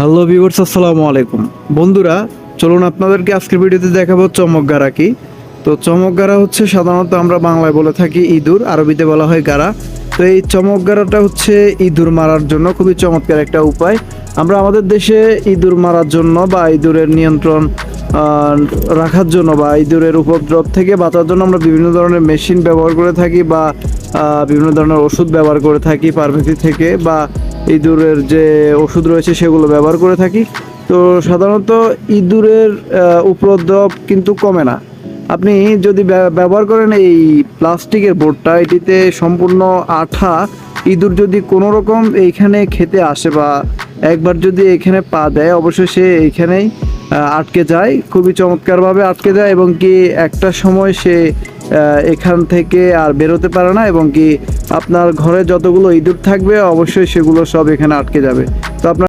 Hello viewers আসসালামু আলাইকুম। বন্ধুরা, চলুন আপনাদেরকে আজকের ভিডিওতে দেখাবো চমক গারা কি। তো চমক গারা হচ্ছে সাধারণত আমরা বাংলায় বলে থাকি ইঁদুর, আরবিতে বলা হয় গারা তো এই চমক গারাটা হচ্ছে ইঁদুর মারার জন্য খুবই চমৎকার একটা উপায়। আমরা আমাদের দেশে ইঁদুর মারার জন্য বা ইঁদুরের নিয়ন্ত্রণ রাখার জন্য বা ইঁদুরের উপদ্রব থেকে বাঁচার জন্য আমরা বিভিন্ন ধরনের মেশিন ব্যবহার করে থাকি বা বিভিন্ন ধরনের ওষুধ ব্যবহার করে থাকি পারভেতি থেকে বা ইঁদুরের যে ওষুধ রয়েছে সেগুলো ব্যবহার করে থাকি। তো সাধারণত ইঁদুরের উপদ্রব কিন্তু কমে না। আপনি যদি ব্যবহার করেন এই প্লাস্টিকের বোর্ডটা, এটিতে সম্পূর্ণ আঠা, ইঁদুর যদি কোনো রকম এইখানে খেতে আসে বা একবার যদি এখানে পা দেয়, অবশ্যই সে এইখানেই আটকে যায়। খুবই চমৎকারভাবে আটকে যায় এবং কি একটা সময় সে এখান থেকে আর বেরোতে পারে না এবং কি আপনার ঘরে যতগুলো ইঁদুর থাকবে অবশ্যই সেগুলো সব এখানে আটকে যাবে। তো আপনার